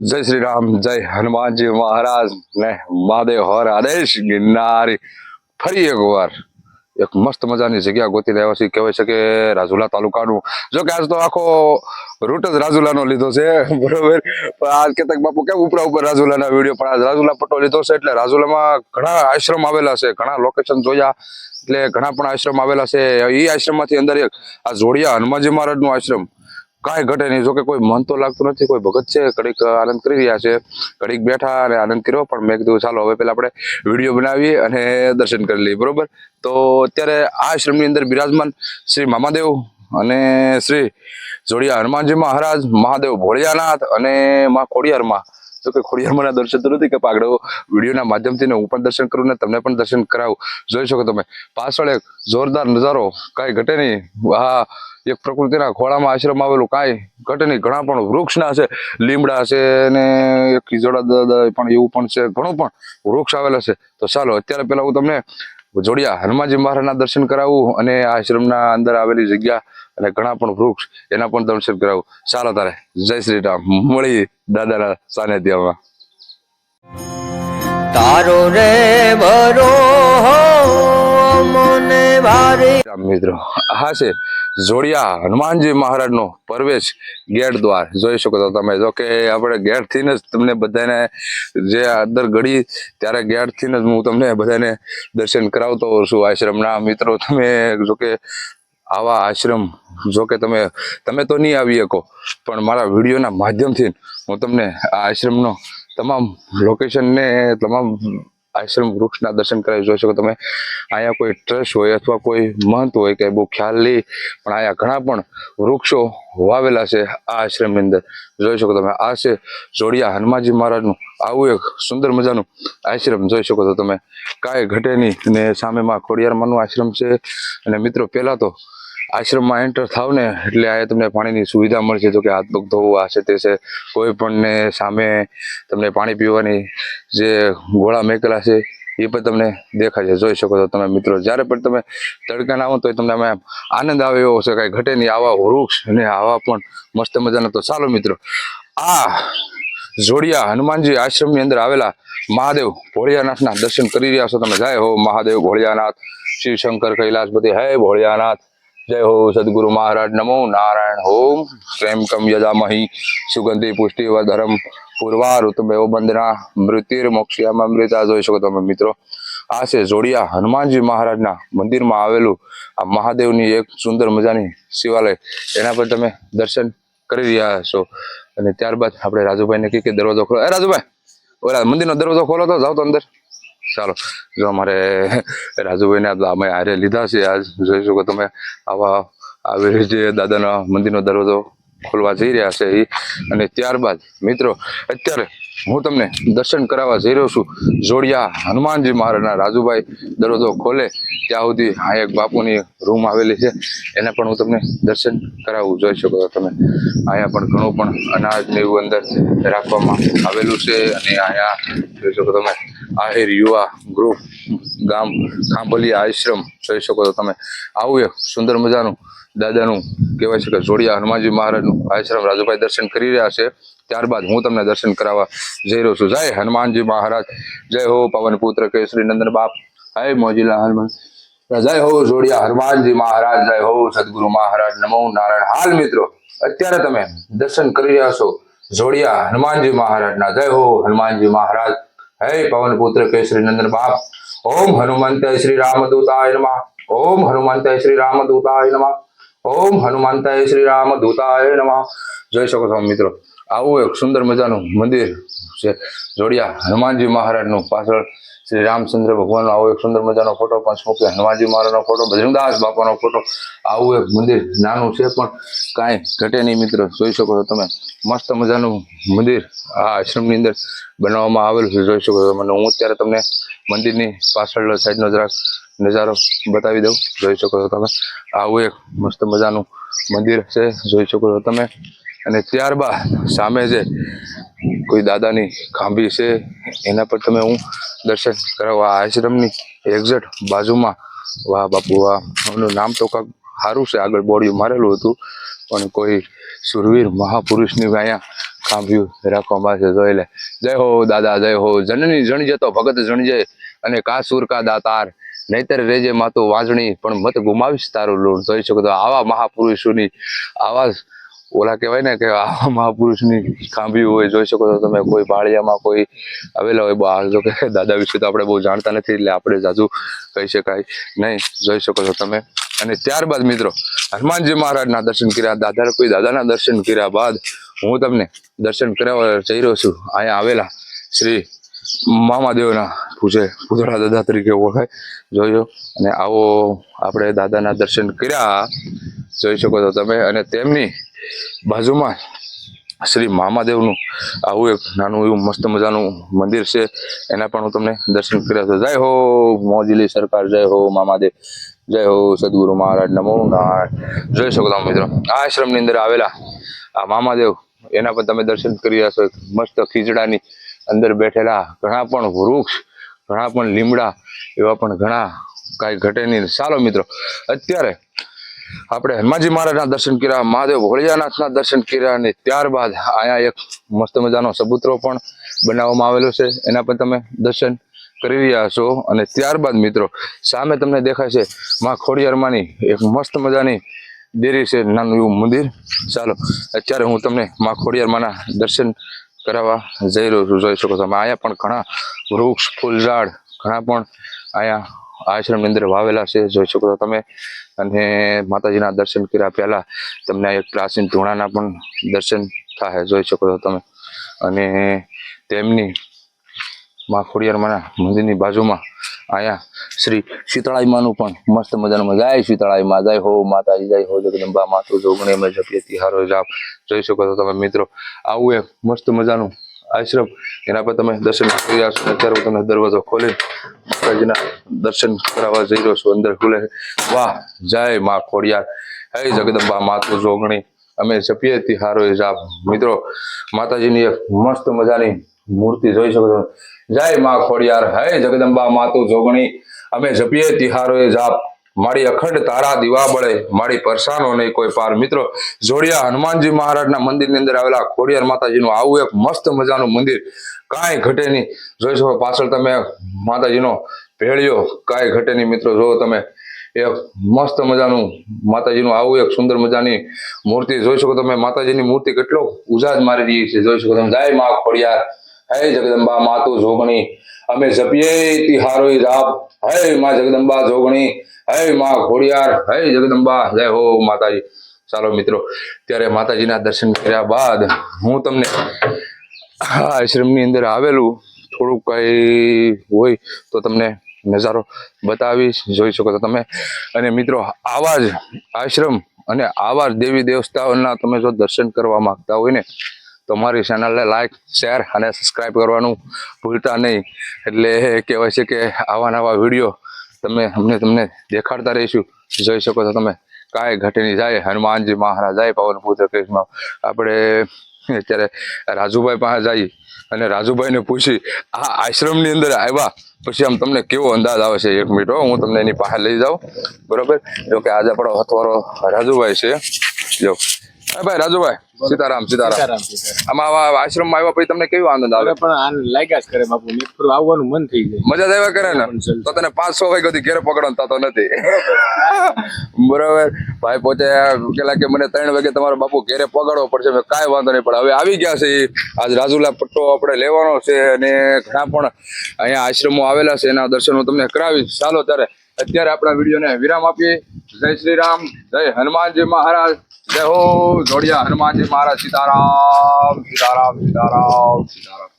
જય શ્રી રામ, જય હનુમાનજી મહારાજ ને મહાદેવ. હર આદેશ ગિરનારી. ફરી એક વાર એક મસ્ત મજાની જગ્યા ગોતી રહ્યા છે કહેવાય છે કે રાજુલા તાલુકાનું. જો કે આજ તો આખો રૂટ જ રાજુલાનો લીધો છે. બરોબર? પણ આજ કેતક બાપુ કેમ ઉપરા ઉપર રાજુલાના વીડિયો? પણ આજ રાજુલા પટ્ટો લીધો છે એટલે રાજુલામાં ઘણા આશ્રમ આવેલા છે. ઘણા લોકેશન જોયા એટલે ઘણા પણ આશ્રમ આવેલા છે. એ આશ્રમમાંથી અંદર એક આ જોડિયા હનુમાનજી મહારાજનું આશ્રમ. કાંઈ ઘટે નહીં. જોકે કોઈ મન તો લાગતું નથી, કોઈ ભગત છે, ઘડીક આનંદ કરી રહ્યા છે, ઘડીક બેઠા અને આનંદ કર્યો, પણ મેં કીધું, ચાલો, હવે પેલા આપણે વીડિયો બનાવીએ અને દર્શન કરી લઈએ. બરોબર? તો અત્યારે આ આશ્રમની અંદર બિરાજમાન શ્રી મામાદેવ અને શ્રી જોડિયા હનુમાનજી મહારાજ, મહાદેવ ભોળિયાનાથ અને મા ખોડિયારમાં જો કે ખોડિયારમાં દર્શન તો નથી કે પાગડો વિડીયોના માધ્યમથી હું પણ દર્શન કરું ને તમને પણ દર્શન કરાવું. જોઈ શકો તમે. પાછળ એક જોરદાર નજારો. કાંઈ ઘટે નહીં. હા એક પ્રકૃતિના ખોળામાં આશ્રમ આવેલું કાંઈ ઘટે નહીં. ઘણા પણ વૃક્ષના છે. લીમડા છે ને એક ખીજોડા પણ એવું પણ છે. ઘણું પણ વૃક્ષ આવેલા છે. તો ચાલો, અત્યારે પહેલાં હું તમને જોડિયા હનુમાનજી મહારાજના દર્શન કરાવું અને આશ્રમના અંદર આવેલી જગ્યા અને ઘણા પણ વૃક્ષ એના પણ દર્શન કરાવું. ચાલો તારે જય શ્રી રામ. મળી દાદાના સાનિધ્યમાં. તારો રે ભરો મને ભારે રામ મિત્રો હા છે. જોડિયા હનુમાનજી મહારાજનો પ્રવેશ ગેટ દ્વાર જોઈ શકો છો તમે. જો કે આપણે ગેટથી જ તમને બધાને જે અંદર ગળી ત્યારે ગેટથી જ હું તમને બધાને દર્શન કરાવતો હોઉં છું આશ્રમના મિત્રો. તમે જો કે આવા આશ્રમ જો કે તમે તમે તો નહીં આવી શકો, પણ મારા વિડીયોના માધ્યમથી હું તમને આ આશ્રમનો તમામ લોકેશનને તમામ આશ્રમ વૃક્ષના દર્શન કરાવી જોઈ શકો તમે. અહીંયા કોઈ ટ્રસ્ટ હોય અથવા કોઈ મહંત હોય કે બહુ ખ્યાલ નહીં પણ અહીંયા ઘણા પણ વૃક્ષો વાવેલા છે આ આશ્રમની અંદર. જોઈ શકો તમે, આ છે જોડિયા હનુમાનજી મહારાજનું, આવું એક સુંદર મજાનું આશ્રમ જોઈ શકો છો તમે. કાંઈ ઘટે નહીં ને સામેમાં ખોડિયારમાંનું આશ્રમ છે. અને મિત્રો, પહેલાં તો આશ્રમમાં એન્ટર થાવ ને, એટલે આ તમને પાણીની સુવિધા મળશે. તો કે હાથ પગ ધોવું, આ છે તે છે. કોઈ પણ સામે તમને પાણી પીવાની જે ગોળા મેકેલા છે, એ પણ તમને દેખાય છે જોઈ શકો છો તમે મિત્રો, જ્યારે પણ તમે તડકા આવો તો તમને આમ આનંદ આવે એવો છે, કાંઈ ઘટે નહીં. આવા વૃક્ષ અને આવા પણ મસ્ત મજાના તો ચાલો મિત્રો. આ જોડિયા હનુમાનજી આશ્રમની અંદર આવેલા મહાદેવ ભોળિયાનાથના દર્શન કરી રહ્યા છો તમે. જય હો મહાદેવ ભોળિયાનાથ. શિવ શંકર કૈલાસપતિ, હે ભોળિયાનાથ. જય હો સદગુરુ મહારાજ, નમો નારાયણ હોમ. પ્રેમ કમ યજામહી. સુગંધી પુષ્ટિ ધર્મ પૂર્વા ઋતુમેવ બંદના મૃત્યુર અમૃતા. જોઈ શકો તમે મિત્રો. આ છે જોડિયા હનુમાનજી મહારાજના મંદિરમાં આવેલું આ મહાદેવની એક સુંદર મજાની શિવાલય. એના પર તમે દર્શન કરી રહ્યા છો. અને ત્યારબાદ આપણે રાજુભાઈને કહીએ કે દરવાજો ખોલો. એ રાજુભાઈ, ઓલા મંદિરનો દરવાજો ખોલો તો, જાઓ તો અંદર. ચાલો, જો અમારે રાજુભાઈને અમે આરે લીધા છે આજ, જોઈ શકો તમે આવા આવી રીતે દાદાના મંદિરનો દરવાજો ખોલવા જઈ રહ્યા છે એ અને ત્યારબાદ, મિત્રો, અત્યારે હું તમને દર્શન કરાવવા જઈ રહ્યો છું. જોડિયા હનુમાનજી મહારાજના રાજુભાઈ દરવાજો ખોલે, ત્યાં સુધી આ એક બાપુની રૂમ આવેલી છે. એને પણ હું તમને દર્શન કરાવવું જોઈ શકો છો તમે. અહીંયા પણ ઘણું પણ અનાજ ને એવું અંદર રાખવામાં આવેલું છે અને અહીંયા જોઈ શકો તમે આહિર યુવા ગ્રુપ ગામ ખાંભલિયા આશ્રમ જોઈ શકો છો તમે. આવું એક સુંદર મજાનું દાદાનું કહેવાય છે કે જોડિયા હનુમાનજી મહારાજનું આશ્રમ રાજુભાઈ દર્શન કરી રહ્યા છે. ત્યારબાદ હું તમને દર્શન કરાવવા જઈ રહ્યો છું. જય હનુમાનજી મહારાજ. જય હો પવન પુત્ર કેસરી નંદન બાપ. હે મોજીલા હનુમાન. જય હો જોડિયા હનુમાનજી મહારાજ. જય હો સદગુરુ મહારાજ. નમો નારાયણ. હાલ મિત્રો, અત્યારે તમે દર્શન કરી રહ્યા છો જોડિયા હનુમાનજી મહારાજના. જય હો હનુમાનજી મહારાજ. હે પવન પુત્ર શ્રી નંદન બાપ. ઓમ હનુમંત શ્રી રામદૂતાય નમઃ. ઓમ હનુમંત શ્રી રામદૂતાય નમઃ. ઓમ હનુમંત શ્રી રામ દૂતાય નમઃ. જોઈ શકો છો મિત્રો, આવું એક સુંદર મજાનું મંદિર છે. જોડિયા હનુમાનજી મહારાજનું પાછળ શ્રી રામચંદ્ર ભગવાનનો આવો એક સુંદર મજાનો ફોટો પંચમુખી હનુમાનજી મહારાજનો ફોટો બજરંગદાસ બાપાનો ફોટો આવું એક મંદિર નાનું છે પણ કાંઈ ઘટે નહીં મિત્રો, જોઈ શકો છો તમે. મસ્ત મજાનું મંદિર આ આશ્રમની અંદર બનાવવામાં આવેલું છે, જોઈ શકો છો મને હું અત્યારે તમને મંદિરની પાછળ સાઈડનો જરાક નજારો બતાવી દઉં, જોઈ શકો છો તમે. આવું એક મસ્ત મજાનું મંદિર છે, જોઈ શકો છો તમે. અને ત્યારબાદ સામે જે કોઈ દાદાની ખાંભી છે, એના પર તમે હું દર્શન કરાવવા આશ્રમની એક્ઝેક્ટ બાજુમાં વાહ બાપુ વાહ એનું નામ તો કાંક સારું છે, આગળ બોડિયું મારેલું હતું, પણ કોઈ સુરવીર મહાપુરુષની અહીંયા ખાંભ્યું રાખવામાં છે જોઈ લે. જય હો દાદા, જય હો, જનની જણજે તો ભગત જણજે અને કા સુર કા દાતાર, નહીતર રેજે માતું વાંજણી પણ મત ગુમાવીશ તારું લૂણ. જોઈ શકો તો આવા મહાપુરુષોની આવા ઓલા કહેવાય ને કે આ મહાપુરુષની ખાંભી હોય, જોઈ શકો છો તમે, કોઈ પાળિયામાં કોઈ આવેલા હોય બહાર જો કે દાદા વિશે તો આપણે બહુ જાણતા નથી, એટલે આપણે જાજુ કહી શકાય નહીં, જોઈ શકો છો તમે. અને ત્યારબાદ મિત્રો, હનુમાનજી મહારાજના દર્શન કર્યા દાદા કોઈ દાદાના દર્શન કર્યા બાદ હું તમને દર્શન કરાવવા જઈ રહ્યો છું. અહીંયા આવેલા શ્રી મામાદેવના પૂછે પૂતળા દાદા તરીકે ઓળખાય, જોયો. અને આવો આપણે દાદાના દર્શન કર્યા, જોઈ શકો છો તમે. અને તેમની બાજુમાં શ્રી મામાદેવનું આવું એક નાનું એવું મસ્ત મજાનું મંદિર છે. એના પણ હું તમને દર્શન કર્યા છે. જય હો મોજીલી સરકાર, જય હો મામાદેવ જય હો સદગુરુ મહારાજ, નમો નારાયણ. જોઈ શકો તમે મિત્રો આશ્રમની અંદર આવેલા આ મામાદેવ એના પણ તમે દર્શન કરી રહ્યા છો. મસ્ત ખીચડાની અંદર બેઠેલા ઘણા પણ વૃક્ષ, ઘણા પણ લીમડા, એવા પણ ઘણા કાંઈ ઘટે નહીં ચાલો મિત્રો, અત્યારે આપણે હનુમાનજી મહારાજના દર્શન કર્યા, મહાદેવ ભોળિયાનાથના દર્શન કર્યા અને ત્યારબાદ અહીંયા એક મસ્ત મજાનો સબૂતરો પણ બનાવવામાં આવેલો છે. એના પર તમે દર્શન કરી રહ્યા છો અને ત્યારબાદ મિત્રો, સામે તમને દેખાય છે માં ખોડિયારમાંની એક મસ્ત મજાની દેરી છે, નાનું એવું મંદિર. ચાલો, અત્યારે હું તમને માં ખોડિયારમાંના દર્શન કરાવવા જઈ રહ્યો છું. જોઈ શકો તમે અહીંયા પણ ઘણા વૃક્ષ, ફૂલઝાડ, ઘણા પણ અહીંયા આશ્રમની અંદર વાવેલા છે, જોઈ શકો છો તમે. અને માતાજીના દર્શન કર્યા પહેલા તમને એક પ્રાચીન ધૂણાના પણ દર્શન થાય, જોઈ શકો છો તમે. અને તેમની મા ખોડિયારમાના મંદિરની બાજુમાં અહીંયા શ્રી શીતળાઈમાનું પણ મસ્ત મજાનું જય શીતળાઈમાં, જય હો માતાજી, જય હો જગદંબા માતુ, જોગણી અમે જપીએ તિહારો જાપ. જોઈ શકો છો તમે મિત્રો, આવું એક મસ્ત મજાનું આશ્રમ. એના પર તમે દર્શન કરી રહ્યા અત્યારે હું તમને દરવાજો ખોલી માતાજીના દર્શન કરાવવા જઈ રહ્યો છું, અંદર ખુલે વાહ, જય માં ખોડિયાર. હે જગદંબા માતું જોગણી. અમે જપીએ તિહારો જાપ. મિત્રો, માતાજીની એક મસ્ત મજાની મૂર્તિ જોઈ શકો છો. જય માં ખોડિયાર. હે જગદંબા માતું જોગણી. અમે જપીએ તિહારો જાપ. મારી અખંડ તારા દીવા બળે મારી પરસાનો નહીં કોઈ પાર. મિત્રો, જોડિયા હનુમાનજી મહારાજના મંદિરની અંદર આવેલા ખોડિયાર માતાજીનું આવું એક મસ્ત મજાનું મંદિર. કાંઈ ઘટે નહીં. જોઈ શકો પાછળ તમે માતાજીનો ભેળિયો, કાંઈ ઘટે નહીં. મિત્રો, જો તમે એક મસ્ત મજાનું માતાજીનું આવું એક સુંદર મજાની મૂર્તિ, જોઈ શકો તમે માતાજીની મૂર્તિ કેટલો ઉજાજ મારી રહી છે. જોઈ શકો તમે. જાય મા ખોડિયાર. હે જગદંબા માતુ જોગણી, અમે જપીએ તિહારો જાપ હે માં જગદંબા જોગણી, હે માં ખોડિયાર હે જગદંબા, જય હો માતાજી. ચાલો મિત્રો, ત્યારે માતાજીના દર્શન કર્યા બાદ હું તમને આશ્રમની અંદર આવેલું, થોડુંક કંઈ હોય તો તમને નજારો બતાવીશ, જોઈ શકો છો તમે. અને મિત્રો, આવા જ આશ્રમ અને આવા જ દેવી દેવતાઓના તમે જો દર્શન કરવા માંગતા હોય ને તો મારી ચેનલને લાઇક શેર અને સબસ્ક્રાઈબ કરવાનું ભૂલતા નહીં. એટલે કહેવાય છે કે આવા નવા વીડિયો તમે અમને તમને દેખાડતા રહીશું. જોઈ શકો છો તમે કાંઈ ઘટીની જાય. હનુમાનજી મહારાજ જાય, પવન પુત્ર કૃષ્ણ. આપણે અત્યારે રાજુભાઈ પાસે જઈ અને રાજુભાઈને પૂછી, આ આશ્રમની અંદર આવ્યા? પછી આમ તમને કેવો અંદાજ આવે છે? એક મિનિટ હું તમને એની પાસે લઈ જાઉં. બરોબર? જો કે આજે આપણો હથવારો રાજુભાઈ છે. જો. ભાઈ રાજુભાઈ સીતારામ સીતારામ. આમાં આવા આશ્રમમાં આવ્યા પછી તમને કેવો આનંદ આવે? પણ આન લાગ્યા જ કરે બાપુ. મિત્રો આવવાનું મન થઈ જાય. મજા આવ્યા કરે ને? તો તને પાંચ સો વાગ્યા સુધી ઘેર પકડવાનો થતો નથી. બરાબર. ભાઈ પોતે કેલા કે મને ત્રણ વાગે તમારો બાપુ ઘેરે પકડવો પડશે. મેં કાંઈ વાંધો નહીં પણ હવે આવી ગયા છે. આજ રાજુલા પટ્ટો આપણે લેવાનો છે અને ઘણા પણ અહીંયા આશ્રમો આવેલા છે. એના દર્શન હું તમને કરાવીશ. ચાલો ત્યારે અત્યારે આપણા વિડીયોને વિરામ આપીએ. જય શ્રી રામ જય હનુમાનજી મહારાજ, જય હો જોડિયા હનુમાનજી મહારાજ, સીતારામ સીતારામ સીતારામ સીતારામ.